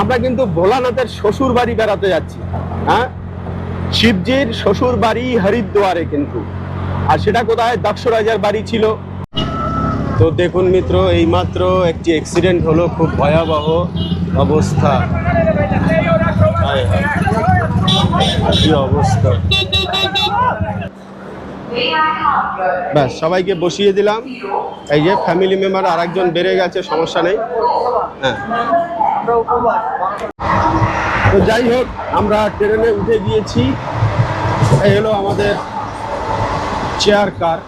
আমরা কিন্তু ভোলানাথের শ্বশুর বাড়ি বেড়াতে যাচ্ছি হ্যাঁ? শিবজির শ্বশুর বাড়ি হরিদ্বারে কিন্তু। আর সেটা কোথায়? দক্ষ রাজার বাড়ি ছিল। তো দেখুন মিত্র, এইমাত্র একটি অ্যাক্সিডেন্ট হলো, খুব ভয়াবহ অবস্থা। কি অবস্থা? ব্যাস, সবাইকে বসিয়ে দিলাম। এই যে ফ্যামিলি মেম্বার আরেকজন বেড়ে গেছে, সমস্যা নেই। হ্যাঁ। তো যাই হোক, আমরা ট্রেনে উঠে গিয়েছি। এই হলো আমাদের চেয়ার কার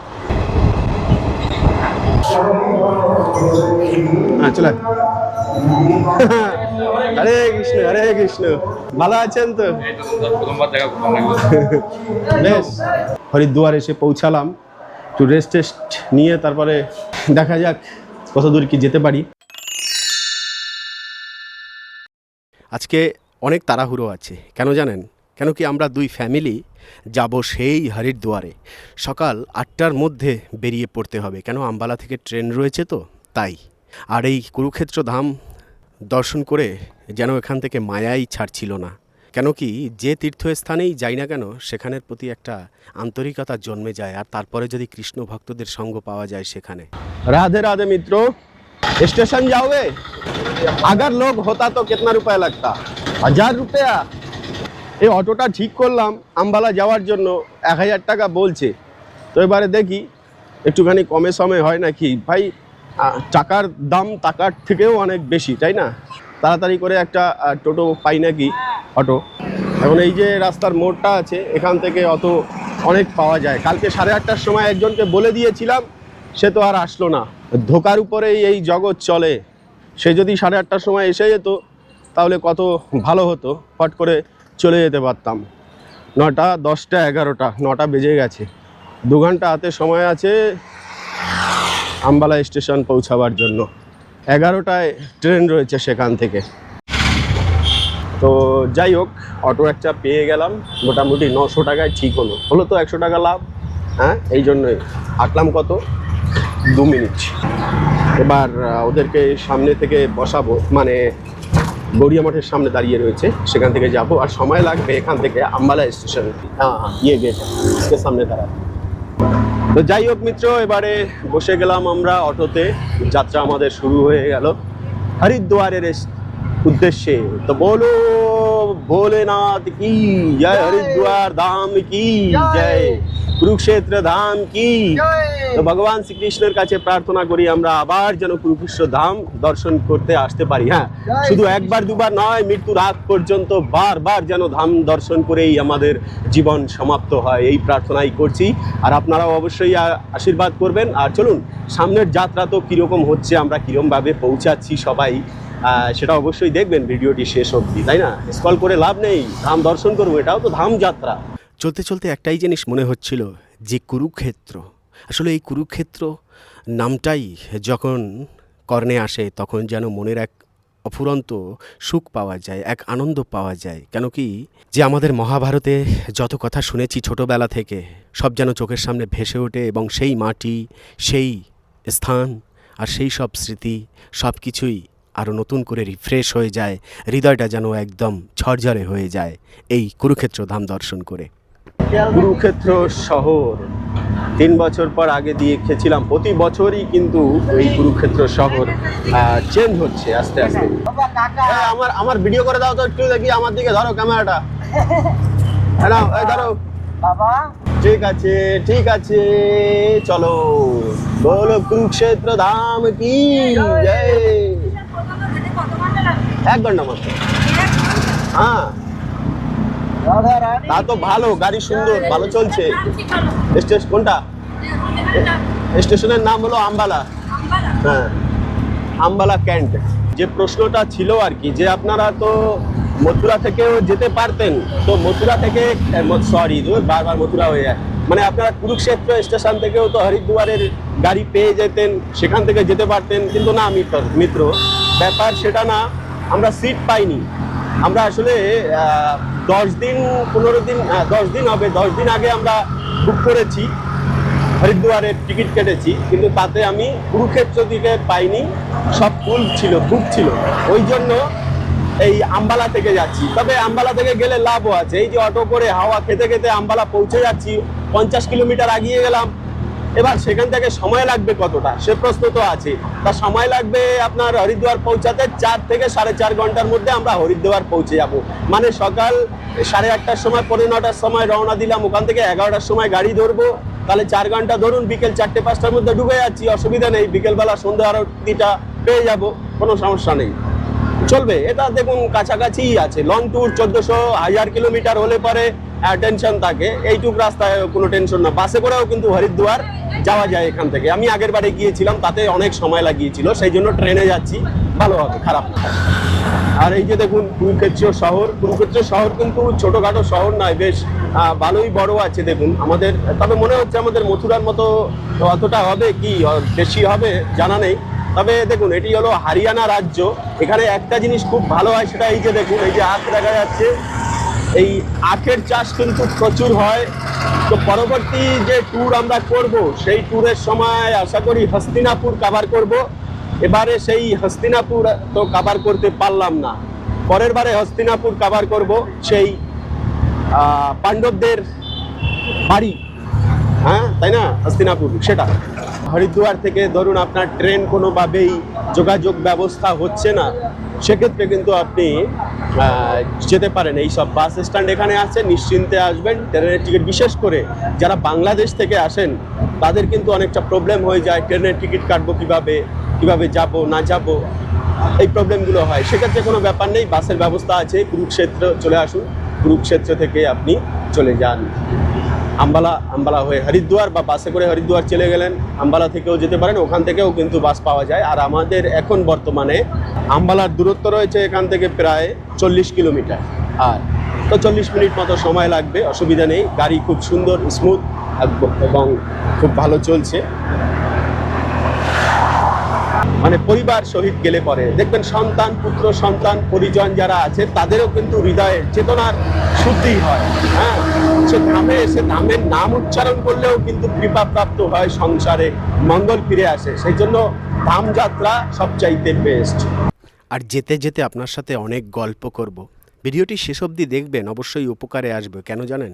হ্যাঁ চলে আয়। হরে কৃষ্ণ হরে কৃষ্ণ। ভালো আছেন তো? বেশ। হরিদ্বার এসে পৌঁছালাম। একটু রেস্ট টেস্ট নিয়ে তারপরে দেখা যাক কত দূর কি যেতে পারি। আজকে অনেক তাড়াহুড়ো আছে। কেন জানেন? কেন কি আমরা দুই ফ্যামিলি যাব সেই হারির দুয়ারে সকাল আটটার মধ্যে বেরিয়ে পড়তে হবে। কেন আম্বালা থেকে ট্রেন রয়েছে তো? তাই। আর এই কুরুক্ষেত্র ধাম দর্শন করে যেন এখান থেকে মায়াই ছাড়ছিল না। কেন কি যে তীর্থস্থানেই যাই না কেন, সেখানের প্রতি একটা আন্তরিকতা জন্মে যায় আর তারপরে যদি কৃষ্ণ ভক্তদের সঙ্গ পাওয়া যায় সেখানে। রাধে রাধে মিত্র, স্টেশন যাবে আগার লোক হতা তো কেতনা রুপায় লাগতা হাজার রুপিয়া এই অটোটা ঠিক করলাম আম্বালা যাওয়ার জন্য এক হাজার টাকা বলছে তো এবারে দেখি একটুখানি কমে সমে হয় নাকি ভাই টাকার দাম টাকার থেকেও অনেক বেশি তাই না তাড়াতাড়ি করে একটা টোটো পাই নাকি অটো এখন এই যে রাস্তার মোড়টা আছে, এখান থেকে অত অনেক পাওয়া যায়। কালকে সাড়ে আটটার সময় একজনকে বলে দিয়েছিলাম, সে তো আর আসলো না। ধোকার উপরেই এই জগৎ চলে। সে যদি সাড়ে আটটার সময় এসে যেত, তাহলে কত ভালো হতো, ফট করে চলে যেতে পারতাম। নটা, দশটা, এগারোটা, নটা বেজে গেছে। দু ঘণ্টা হাতে সময় আছে আম্বালা স্টেশন পৌঁছাবার জন্য। এগারোটায় ট্রেন রয়েছে সেখান থেকে। তো যাই হোক, অটো একটা পেয়ে গেলাম। মোটামুটি নশো টাকায় ঠিক হলো। হলো তো একশো টাকা লাভ হ্যাঁ? এই জন্যই। হাঁটলাম কত? দু মিনিট। এবার ওদেরকে সামনে থেকে বসাবো মানে গড়িয়া মাঠের সামনে দাঁড়িয়ে রয়েছে সেখান থেকে যাব আর সময় লাগবে এখান থেকে আম্বালা স্টেশন। হ্যাঁ, হ্যাঁ ইয়ে গেট সামনে দাঁড়াবো। তো যাই হোক মিত্র এবারে বসে গেলাম আমরা অটোতে যাত্রা আমাদের শুরু হয়ে গেল। হরিদ্বারের উদ্দেশ্যে তো বলো ভোলেনাথ কি? জয় হরিদ্বার দাম কি? জয়। কুরুক্ষেত্র ধাম কি? তো ভগবান শ্রীকৃষ্ণের কাছে প্রার্থনা করি আমরা আবার যেন কুরুক্ষেত্র ধাম দর্শন করতে আসতে পারি হ্যাঁ? শুধু একবার দুবার নয় মৃত্যুর আগ পর্যন্ত বারবার যেন ধাম দর্শন করেই আমাদের জীবন সমাপ্ত হয় এই প্রার্থনাই করছি। আর আপনারাও অবশ্যই আশীর্বাদ করবেন। আর চলুন সামনের যাত্রা তো কীরকম হচ্ছে আমরা কীরকমভাবে পৌঁছাচ্ছি সবাই আহ, সেটা অবশ্যই দেখবেন ভিডিওটি শেষ অবধি তাই না? স্কল করে লাভ নেই ধাম দর্শন করব এটাও তো ধাম যাত্রা। চলতে চলতে একটাই জিনিস মনে হচ্ছিল যে কুরুক্ষেত্র। আসলে এই কুরুক্ষেত্র নামটাই যখন কর্ণে আসে তখন যেন মনের এক অফুরন্ত সুখ পাওয়া যায়, এক আনন্দ পাওয়া যায়। কেন কি যে আমাদের মহাভারতে যত কথা শুনেছি ছোটবেলা থেকে, সব যেন চোখের সামনে ভেসে ওঠে এবং সেই মাটি, সেই স্থান আর সেই সব স্মৃতি সব কিছুই আরও নতুন করে রিফ্রেশ হয়ে যায়, হৃদয়টা যেন একদম ঝরঝরে হয়ে যায় এই কুরুক্ষেত্র ধাম দর্শন করে। কুরুক্ষেত্র শহর। তিন বছর পর আগে দিয়ে খেয়েছিলাম প্রতি বছরই কিন্তু এই কুরুক্ষেত্র শহর চেঞ্জ হচ্ছে আস্তে আস্তে। আমার আমার ভিডিও করে দাও তো একটু দেখি আমার দিকে ধরো ক্যামেরাটা হ্যাঁ ধরো। বাবা। ঠিক আছে ঠিক আছে চলো। বলো কুরুক্ষেত্র ধাম কি? জয়। এক ঘণ্টা মাত্র। হ্যাঁ। তা তো ভালো, গাড়ি সুন্দর, ভালো চলছে। স্টেশন কোনটা? স্টেশনের নাম হলো আম্বালা। হ্যাঁ আম্বালা ক্যান্ট। যে প্রশ্নটা ছিল আর কি, যে আপনারা তো মথুরা থেকেও যেতে পারতেন, তো মথুরা থেকে সরি বারবার মথুরা হয়ে যায়। মানে আপনারা কুরুক্ষেত্র স্টেশন থেকেও তো হরিদ্বারের গাড়ি পেয়ে যেতেন, সেখান থেকে যেতে পারতেন, কিন্তু না, মিত্র মিত্র। ব্যাপার সেটা না, আমরা সিট পাইনি। আমরা আসলে দশ দিন, পনেরো দিন দশ দিন হবে। দশ দিন আগে আমরা বুক করেছি, হরিদ্বারের টিকিট কেটেছি, কিন্তু তাতে আমি কুরুক্ষেত্র দিকে পাইনি, সব ফুল ছিল বুক ছিল। ওই জন্য এই আম্বালা থেকে যাচ্ছি। তবে আম্বালা থেকে গেলে লাভও আছে। এই যে অটো করে হাওয়া খেতে খেতে আম্বালা পৌঁছে যাচ্ছি, পঞ্চাশ কিলোমিটার আগিয়ে গেলাম এবার সেখান থেকে সময় লাগবে কতটা? সে প্রশ্ন তো আছে। তা সময় লাগবে আপনার হরিদ্বার পৌঁছাতে চার থেকে সাড়ে চার ঘণ্টার মধ্যে আমরা হরিদ্বার পৌঁছে যাব। মানে সকাল সাড়ে আটটার সময়, পৌনে নটার সময় রওনা দিলাম। ওখান থেকে এগারোটার সময় গাড়ি ধরবো। তাহলে চার ঘণ্টা ধরুন, বিকেল চারটে পাঁচটার মধ্যে ডুবে যাচ্ছি, অসুবিধা নেই। বিকেলবেলা সন্ধ্যা আরতিটা পেয়ে যাব, কোনো সমস্যা নেই। চলবে। এটা দেখুন, কাছাকাছিই আছে। লং ট্যুর চোদ্দশো হাজার কিলোমিটার হলে পরে টেনশন থাকে, এইটুক রাস্তায় কোনো টেনশন না। বাসে করেও কিন্তু হরিদ্বার যাওয়া যায় এখান থেকে। আমি আগের বারে গিয়েছিলাম, তাতে অনেক সময় লাগিয়েছিল, সেই জন্য ট্রেনে যাচ্ছি, ভালো হবে, খারাপ না। আর এই যে দেখুন কুরুক্ষেত্র শহর কুরুক্ষেত্র শহর কিন্তু ছোটখাটো শহর নয়, বেশ ভালোই বড় আছে, দেখুন, আমাদের, তবে মনে হচ্ছে আমাদের মথুরার মতো অতটা হবে কি বেশি হবে জানা নেই। তবে দেখুন, এটি হলো হারিয়ানা রাজ্য, এখানে একটা জিনিস খুব ভালো হয়, সেটা এই যে দেখুন, এই যে আখ দেখা যাচ্ছে এই আখের চাষ কিন্তু প্রচুর হয়। তো পরবর্তী যে ট্যুর আমরা করব, সেই ট্যুরের সময় আশা করি হস্তিনাপুর কাভার করব। এবারে সেই হস্তিনাপুর তো কাভার করতে পারলাম না। পরের বারে হস্তিনাপুর কাভার করব, সেই পাণ্ডবদের বাড়ি। হ্যাঁ তাই না? হস্তিনাপুর, সেটা। হরিদ্বার থেকে ধরুন আপনার ট্রেন কোনোভাবেই যোগাযোগ ব্যবস্থা হচ্ছে না। সেক্ষেত্রে কিন্তু আপনি যেতে পারেন। এই সব বাস স্ট্যান্ড এখানে আছে, নিশ্চিন্তে আসবেন। ট্রেনের টিকিট, বিশেষ করে যারা বাংলাদেশ থেকে আসেন, তাদের কিন্তু অনেকটা প্রবলেম হয়ে যায়। ট্রেনের টিকিট কাটবো কীভাবে কীভাবে যাব, না যাব, এই প্রবলেমগুলো হয়। সেক্ষেত্রে কোনো ব্যাপার নেই, বাসের ব্যবস্থা আছে। কুরুক্ষেত্র, চলে আসুন। কুরুক্ষেত্র থেকে আপনি চলে যান। আম্বালা আম্বালা হয়ে হরিদ্বার বা বাসে করে হরিদ্বার চলে গেলেন। আম্বালা থেকেও যেতে পারেন, ওখান থেকেও কিন্তু বাস পাওয়া যায়। আর আমাদের এখন বর্তমানে আম্বালার দূরত্ব রয়েছে এখান থেকে প্রায় চল্লিশ কিলোমিটার। আর তো চল্লিশ মিনিট মতো সময় লাগবে, অসুবিধা নেই। গাড়ি খুব সুন্দর স্মুথ এবং খুব ভালো চলছে। মানে পরিবার সহিত গেলে পরে। দেখবেন সন্তান, পুত্র, সন্তান, পরিজন যারা আছে, তাদেরও কিন্তু হৃদয়ের চেতনার শুদ্ধি হয়। হ্যাঁ? সে ধামে এসে ধামের নাম উচ্চারণ করলেও কিন্তু কৃপা প্রাপ্ত হয় সংসারে মঙ্গল ফিরে আসে। সেই জন্য ধাম যাত্রা সবচাইতে বেস্ট আর যেতে যেতে আপনার সাথে অনেক গল্প করব। ভিডিওটি শেষ অবধি দেখবেন অবশ্যই উপকারে আসবে কেন জানেন?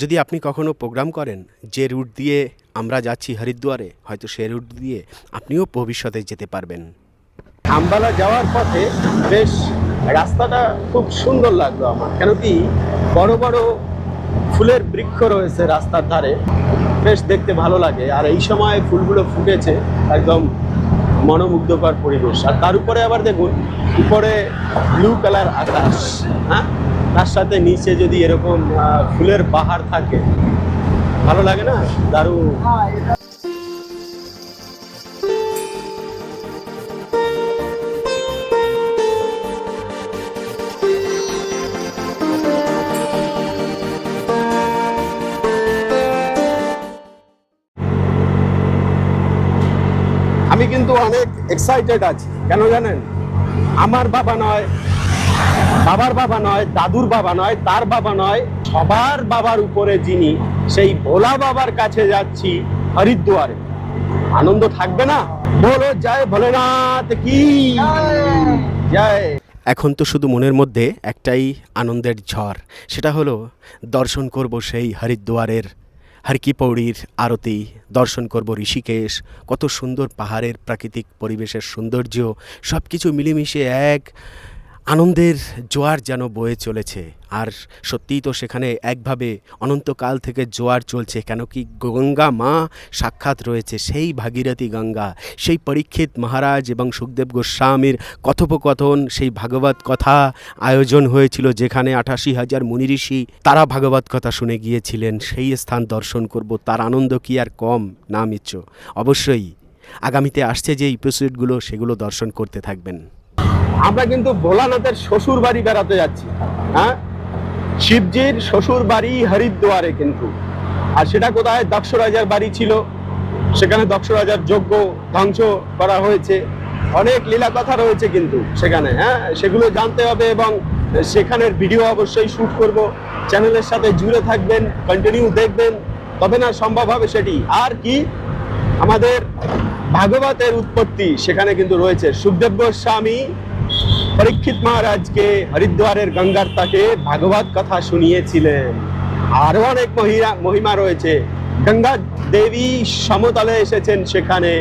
যদি আপনি কখনো প্রোগ্রাম করেন যে রুট দিয়ে আমরা যাচ্ছি হরিদ্বারে হয়তো সে রুট দিয়ে আপনিও ভবিষ্যতে যেতে পারবেন। আম্বালা যাওয়ার পথে বেশ রাস্তাটা খুব সুন্দর লাগল আমার। কেন কি বড় বড় ফুলের বৃক্ষ রয়েছে রাস্তার ধারে। বেশ দেখতে ভালো লাগে। আর এই সময় ফুলগুলো ফুটেছে একদম মনোমুগ্ধকর পরিবেশ। আর তার উপরে আবার দেখুন, উপরে ব্লু কালার আকাশ হ্যাঁ? তার সাথে নিচে যদি এরকম ফুলের পাহাড় থাকে, ভালো লাগে না? দারুণ। অনেক এক্সাইটেড আছি। কেন জানেন? আমার বাবা নয়, বাবার বাবা নয়, দাদুর বাবা নয়, তার বাবা নয়, সবার বাবার উপরে যিনি, সেই ভোলা বাবার কাছে যাচ্ছি হরিদ্বারে। আনন্দ থাকবে না? বলো, জয় ভোলেনাথ কি? জয়। এখন তো শুধু মনের মধ্যে একটাই আনন্দের ঝড়, সেটা হলো দর্শন করব সেই হরিদ্বারের হরকি পৌড়ির আরতি, দর্শন করব ঋষিকেশ, কত সুন্দর পাহাড়ের প্রাকৃতিক পরিবেশের সৌন্দর্য সব কিছু মিলেমিশে এক আনন্দের জোয়ার যেন বয়ে চলেছে। আর সত্যিই তো সেখানে একভাবে অনন্তকাল থেকে জোয়ার চলছে, কেন কি গঙ্গা মা সাক্ষাৎ রয়েছে, সেই ভাগীরথী গঙ্গা, সেই পরীক্ষিত মহারাজ এবং সুখদেব গোস্বামীর কথোপকথন, সেই ভাগবত কথা আয়োজন হয়েছিল যেখানে আঠাশি হাজার মুনি ঋষি তারা ভাগবত কথা শুনে গিয়েছিলেন, সেই স্থান দর্শন করব, তার আনন্দ কি আর কম? না মিচ্ছ অবশ্যই। আগামীতে আসছে যে এপিসোডগুলো সেগুলো দর্শন করতে থাকবেন। আমরা কিন্তু ভোলানাথের শ্বশুর বাড়ি বেড়াতে যাচ্ছি। হ্যাঁ? শিবজির শ্বশুর বাড়ি হরিদ্বারে কিন্তু। আর সেটা কোথায়? দক্ষ রাজার বাড়ি ছিল। সেখানে দক্ষ রাজার যজ্ঞ ধ্বংস করা হয়েছে। অনেক লীলা কথা রয়েছে কিন্তু সেখানে হ্যাঁ? সেগুলো জানতে হবে এবং সেখানের ভিডিও অবশ্যই শ্যুট করব। চ্যানেলের সাথে জুড়ে থাকবেন কন্টিনিউ দেখবেন। তবে না, সম্ভব হবে সেটি। আর কি? আমাদের ভাগবতের উৎপত্তি সেখানে কিন্তু রয়েছে। সুখদেব গোস্বামী পরীক্ষিত মহারাজকে হরিদ্বারের গঙ্গার তাকে ভাগবত কথা শুনিয়েছিলেন। আরও অনেক মহিমা রয়েছে। গঙ্গা দেবী সমতলে এসেছেন সেখানে।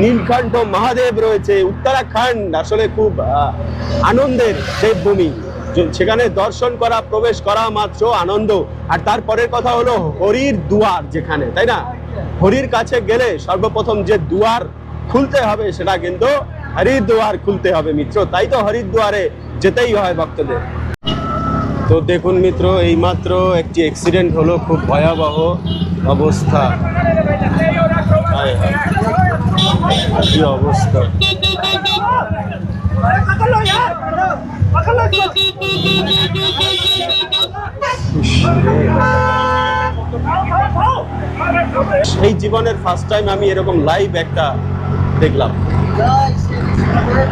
নীলকণ্ঠ মহাদেব রয়েছে। উত্তরাখণ্ড আসলে খুব আনন্দের দেবভূমি। সেখানে দর্শন করা, প্রবেশ করা মাত্র আনন্দ। আর তারপরের কথা হলো হরির দুয়ার যেখানে, তাই না? হরির কাছে গেলে সর্বপ্রথম যে দুয়ার খুলতে হবে সেটা কিন্তু হরিদ্বার খুলতে হবে মিত্র, তাই তো হরিদ্বারে যেতেই হয় ভক্তদের। তো দেখুন মিত্র, এইমাত্র একটি অ্যাক্সিডেন্ট হলো, খুব ভয়াবহ অবস্থা। কি অবস্থা? সেই জীবনের ফার্স্ট টাইম আমি এরকম লাইভ একটা দেখলাম।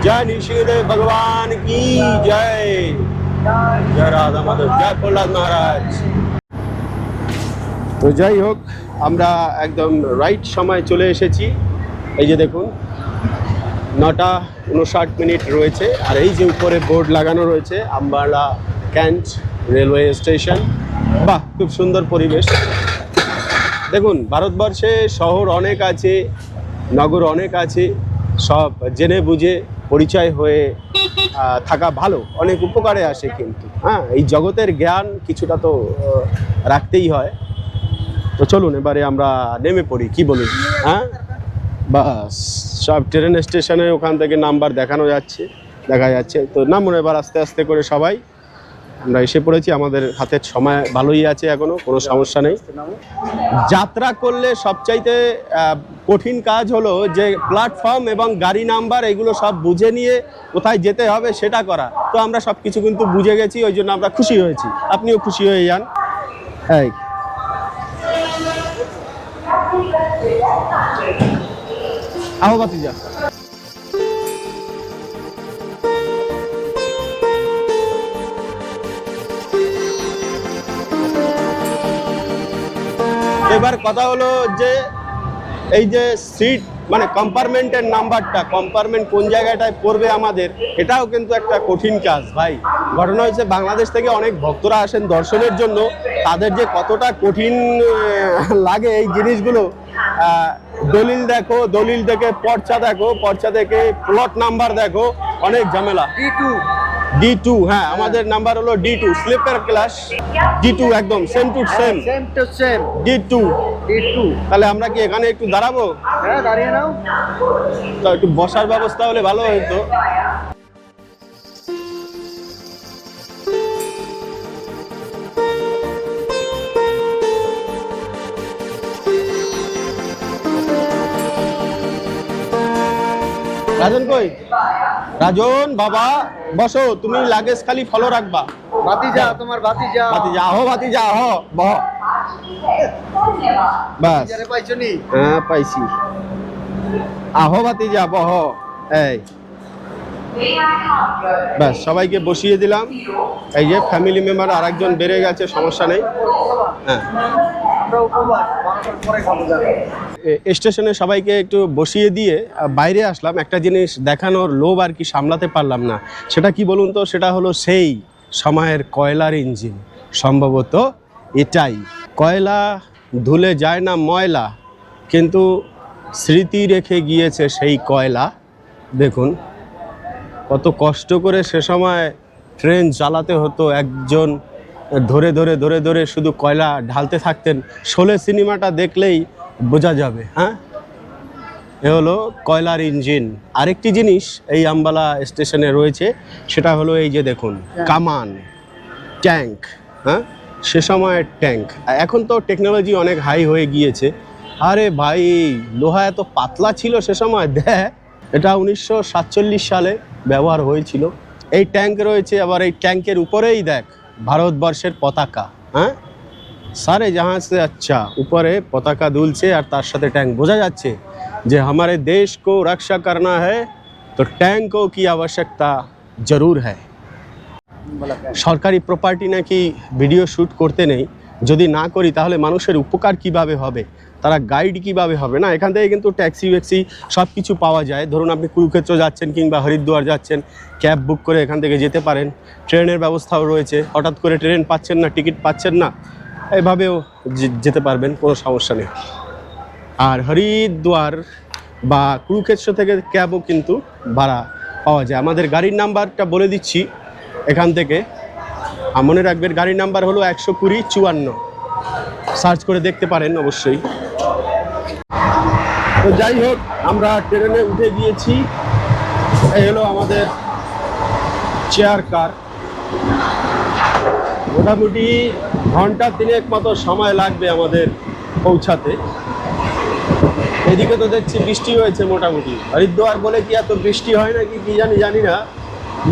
জয় নৃসিংহদেব ভগবান কি জয় জয় রাধা মাধব জয় প্রহ্লাদ মহারাজ তো যাই হোক, আমরা একদম রাইট সময় চলে এসেছি। এই যে দেখুন, নটা উনষাট মিনিট রয়েছে, আর এই যে উপরে বোর্ড লাগানো রয়েছে, আম্বালা ক্যান্ট রেলওয়ে স্টেশন। বাহ, খুব সুন্দর পরিবেশ। দেখুন, ভারতবর্ষে শহর অনেক আছে, নগর অনেক আছে সব জেনে বুঝে পরিচয় হয়ে থাকা ভালো। অনেক উপকারে আসে কিন্তু হ্যাঁ? এই জগতের জ্ঞান কিছুটা তো রাখতেই হয়। তো চলুন, এবারে আমরা নেমে পড়ি, কি বলুন? হ্যাঁ? বাস, সব ট্রেন স্টেশনে ওখান থেকে নাম্বার দেখানো যাচ্ছে, দেখা যাচ্ছে। তো নামুন এবার আস্তে আস্তে করে সবাই। আমরা এসে পড়েছি, আমাদের হাতের সময় ভালোই আছে এখনও, কোনো সমস্যা নেই। যাত্রা করলে সবচাইতে কঠিন কাজ হলো যে প্ল্যাটফর্ম এবং গাড়ি নাম্বার এগুলো সব বুঝে নিয়ে কোথায় যেতে হবে সেটা করা। তো আমরা সব কিছু কিন্তু বুঝে গেছি, ওই জন্য আমরা খুশি হয়েছি। আপনিও খুশি হয়ে যান। এই। আহো বাতিজা এবার কথা হলো যে এই যে সিট মানে কম্পার্টমেন্টের নাম্বারটা কম্পার্টমেন্ট কোন জায়গাটায় পড়বে আমাদের, এটাও কিন্তু একটা কঠিন কাজ ভাই। ঘটনা হয়েছে বাংলাদেশ থেকে অনেক ভক্তরা আসেন দর্শনের জন্য। তাদের যে কতটা কঠিন লাগে এই জিনিসগুলো দলিল দেখো, দলিল থেকে পর্চা দেখো, পর্চা থেকে প্লট নাম্বার দেখো, অনেক ঝামেলা। ডি টু হ্যাঁ আমাদের নাম্বার হলো D two sleeper class D two একদম same to same same to same D two একটু তাহলে আমরা কি এখানে একটু দাঁড়াবো? হ্যাঁ দাঁড়িয়ে নাও। তো একটু বসার ব্যবস্থা হলে ভালো হতো রাজন কই? রাজন বাবা বসো তুমি লাগেজ খালি ফলো রাখবা। ভাতিজা তোমার ভাতিজা। ভাতিজা আহো ভাতিজা আহো বহ। বাস। যারে পাইছো হ্যাঁ পাইছি। আহো ভাতিজা বহ। এই। ব্যাস সবাইকে বসিয়ে দিলাম। এই যে ফ্যামিলি মেম্বার আরেকজন বেড়ে গেছে সমস্যা নেই। হ্যাঁ। স্টেশনে সবাইকে একটু বসিয়ে দিয়ে বাইরে আসলাম। একটা জিনিস দেখানোর লোভ আর কি সামলাতে পারলাম না। সেটা কি বলুন তো? সেটা হলো সেই সময়ের কয়লার ইঞ্জিন। সম্ভবত এটাই। কয়লা ধুলে যায় না ময়লা, কিন্তু স্মৃতি রেখে গিয়েছে সেই কয়লা। দেখুন, কত কষ্ট করে সে সময় ট্রেন চালাতে হতো একজন ধরে ধরে ধরে ধরে শুধু কয়লা ঢালতে থাকতেন শোলে সিনেমাটা দেখলেই বোঝা যাবে হ্যাঁ? এ হলো কয়লার ইঞ্জিন। আরেকটি জিনিস এই আম্বালা স্টেশনে রয়েছে সেটা হলো এই যে দেখুন কামান ট্যাঙ্ক হ্যাঁ? সে সময়ের ট্যাঙ্ক। এখন তো টেকনোলজি অনেক হাই হয়ে গিয়েছে। আরে ভাই লোহা এত পাতলা ছিল সে সময় দেখ। এটা উনিশশো সাতচল্লিশ সালে ব্যবহার হয়েছিল। এই ট্যাঙ্ক রয়েছে আবার এই ট্যাঙ্কের উপরেই দেখ। ভারতবর্ষের পতাকা। হ্যাঁ? সারে জাহাজ সে আচ্ছা উপরে পতাকা দুলছে আর তার সাথে ট্যাঙ্ক। বোঝা যাচ্ছে যে আমার দেশ কো রক্ষা করনা হ্যায় তো ট্যাঙ্কও কি আবশ্যকতা জরুর হ্যাঁ সরকারি প্রপার্টি নাকি ভিডিও শ্যুট করতে নেই। যদি না করি তাহলে মানুষের উপকার কীভাবে হবে? তারা গাইড কীভাবে হবে? না, এখান থেকে কিন্তু ট্যাক্সি ও্যাক্সি সব কিছু পাওয়া যায়। ধরুন আপনি কুরুক্ষেত্র যাচ্ছেন কিংবা হরিদ্বার যাচ্ছেন ক্যাব বুক করে এখান থেকে যেতে পারেন। ট্রেনের ব্যবস্থাও রয়েছে। হঠাৎ করে ট্রেন পাচ্ছেন না, টিকিট পাচ্ছেন না, এভাবেও যেতে পারবেন, কোনো সমস্যা নেই। আর হরিদ্বার বা কুরুক্ষেত্র থেকে ক্যাবও কিন্তু ভাড়া পাওয়া যায়। আমাদের গাড়ির নাম্বারটা বলে দিচ্ছি এখান থেকে। মনে রাখবেন, গাড়ির নাম্বার হলো একশো কুড়ি চুয়ান্ন। সার্চ করে দেখতে পারেন অবশ্যই। যাই হোক, আমরা ট্রেনে উঠে গিয়েছি। এই হলো আমাদের চেয়ার কার। মোটামুটি ঘণ্টা তিনেক মতো সময় লাগবে আমাদের পৌঁছাতে। এদিকে তো দেখছি বৃষ্টি হয়েছে মোটামুটি। হরিদ্বার বলে কি এত বৃষ্টি হয় নাকি কি জানি জানি না।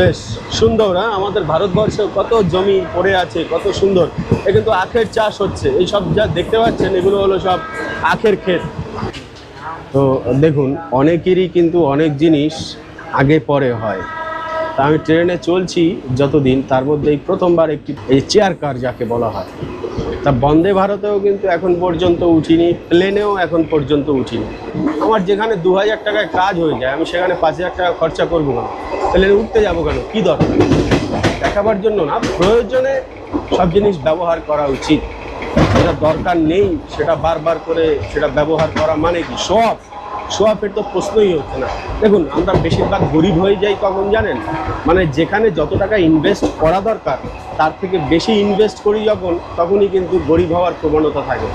বেশ সুন্দর হ্যাঁ? আমাদের ভারতবর্ষে কত জমি পড়ে আছে, কত সুন্দর। এ কিন্তু আখের চাষ হচ্ছে। এই সব যা দেখতে পাচ্ছেন, এগুলো হলো সব আখের ক্ষেত। তো দেখুন, অনেকেরই কিন্তু অনেক জিনিস আগে পরে হয়। তা আমি ট্রেনে চলছি যতদিন, তার মধ্যে এই প্রথমবার একটি এই চেয়ার কার যাকে বলা হয়। তা বন্দে ভারতেও কিন্তু এখন পর্যন্ত উঠিনি, প্লেনেও এখন পর্যন্ত উঠিনি। আমার যেখানে দু হাজার টাকায় কাজ হয়ে যায়, আমি সেখানে পাঁচ হাজার টাকা খরচা করব কেন? প্লেনে উঠতে যাব কেন? কী দরকার? দেখাবার জন্য না, প্রয়োজনে সব জিনিস ব্যবহার করা উচিত। যেটা দরকার নেই, সেটা বারবার করে সেটা ব্যবহার করা মানে কি? সব। সোয়াপের তো প্রশ্নই হচ্ছে না। দেখুন, আমরা বেশিরভাগ গরিব হয়ে যাই কখন জানেন? মানে যেখানে যত টাকা ইনভেস্ট করা দরকার, তার থেকে বেশি ইনভেস্ট করি যখন, তখনই কিন্তু গরিব হওয়ার প্রবণতা থাকে।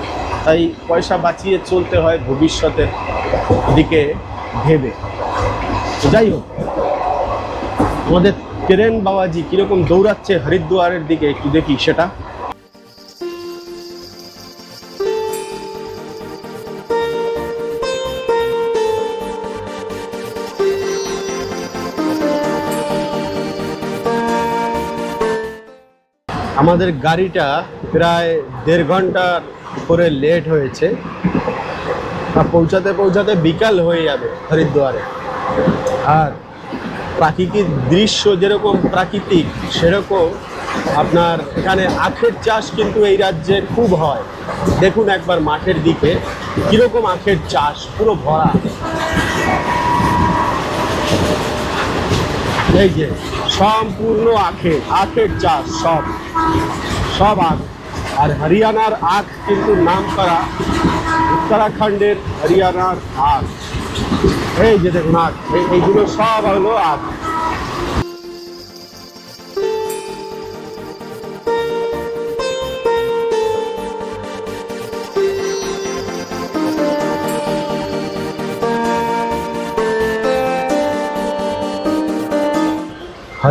তাই পয়সা বাঁচিয়ে চলতে হয় ভবিষ্যতের দিকে ভেবে। যাই হোক, আমাদের ট্রেন বাবাজি কীরকম দৌড়াচ্ছে হরিদ্বারের দিকে একটু দেখি সেটা। আমাদের গাড়িটা প্রায় দেড় ঘণ্টার উপরে লেট হয়েছে। পৌঁছাতে পৌঁছাতে বিকাল হয়ে যাবে হরিদ্বারে। আর প্রাকৃতিক দৃশ্য যেরকম প্রাকৃতিক, সেরকম আপনার এখানে আখের চাষ কিন্তু এই রাজ্যে খুব হয়। দেখুন একবার মাঠের দিকে কীরকম আখের চাষ, পুরো ভরা। এই যে, সম্পূর্ণ আখের আখের চাষ, সব। সব আখ। আর হরিয়ানার আখ কিন্তু নাম করা উত্তরাখণ্ডের হরিয়ানার আখ। এই যে দেখুন আখ এইগুলো সব হলো আখ।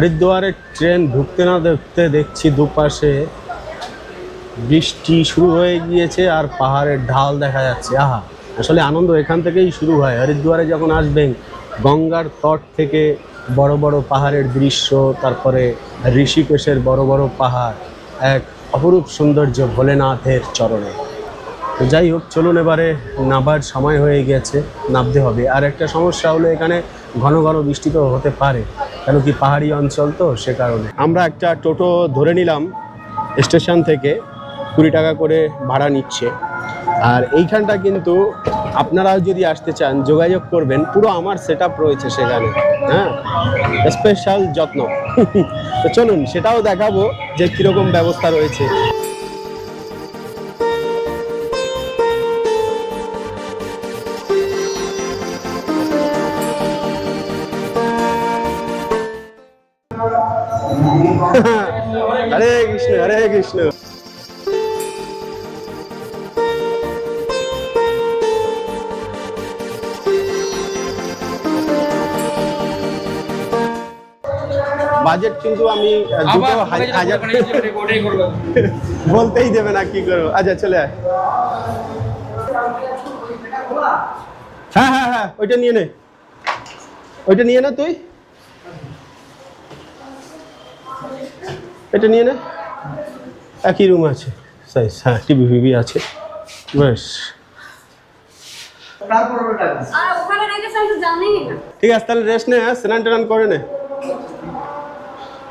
হরিদ্বারের ট্রেন ঢুকতে না দেখতে দেখছি দুপাশে বৃষ্টি শুরু হয়ে গিয়েছে আর পাহাড়ের ঢাল দেখা যাচ্ছে। আহা, আসলে আনন্দ এখান থেকেই শুরু হয়। হরিদ্বারে যখন আসবেন, গঙ্গার তট থেকে বড় বড় পাহাড়ের দৃশ্য, তারপরে ঋষিকেশের বড় বড় পাহাড়, এক অপরূপ সৌন্দর্য ভোলেনাথের চরণে। তো যাই হোক, চলুন এবারে নাবার সময় হয়ে গেছে, নামতে হবে। আর একটা সমস্যা হলো এখানে ঘন ঘন বৃষ্টি তো হতে পারে। কেন কি পাহাড়ি অঞ্চল তো সে কারণে। আমরা একটা টোটো ধরে নিলাম স্টেশন থেকে, কুড়ি টাকা করে ভাড়া নিচ্ছে। আর এইখানটা কিন্তু আপনারাও যদি আসতে চান, যোগাযোগ করবেন, পুরো আমার সেট রয়েছে সেখানে হ্যাঁ? স্পেশাল যত্ন। তো চলুন, সেটাও দেখাবো যে কীরকম ব্যবস্থা রয়েছে। হরে কৃষ্ণ হরে কৃষ্ণ। বাজেট কিন্তু আমি দুটো হাজার বলতেই দেবে না কি করব। আচ্ছা চলে আয়। হ্যাঁ হ্যাঁ হ্যাঁ ওইটা নিয়ে নে। ওইটা নিয়ে না তুই। এটা নিয়ে নে। একই রুম আছে। সাইজ হ্যাঁ টিভি ফিভি আছে। বেশ। না। ঠিক আছে তাহলে রেস্ট নে হ্যাঁ স্নান টান করে নে।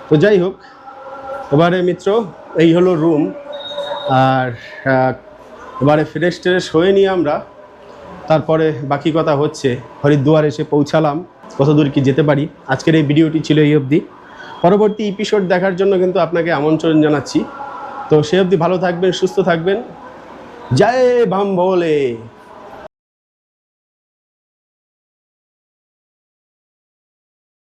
তো যাই হোক এবারে মিত্র এই হলো রুম আর এবারে ফ্রেশ ট্রেশ হয়ে নিয়ে আমরা। তারপরে বাকি কথা হচ্ছে। হরিদ্বার এসে পৌঁছালাম। কত দূর কি যেতে পারি? আজকের এই ভিডিওটি ছিল এই অবধি। পরবর্তী এপিসোড দেখার জন্য কিন্তু আপনাকে আমন্ত্রণ জানাচ্ছি। তো সে অবধি ভালো থাকবেন, সুস্থ থাকবেন। জয় ভাম ভোলে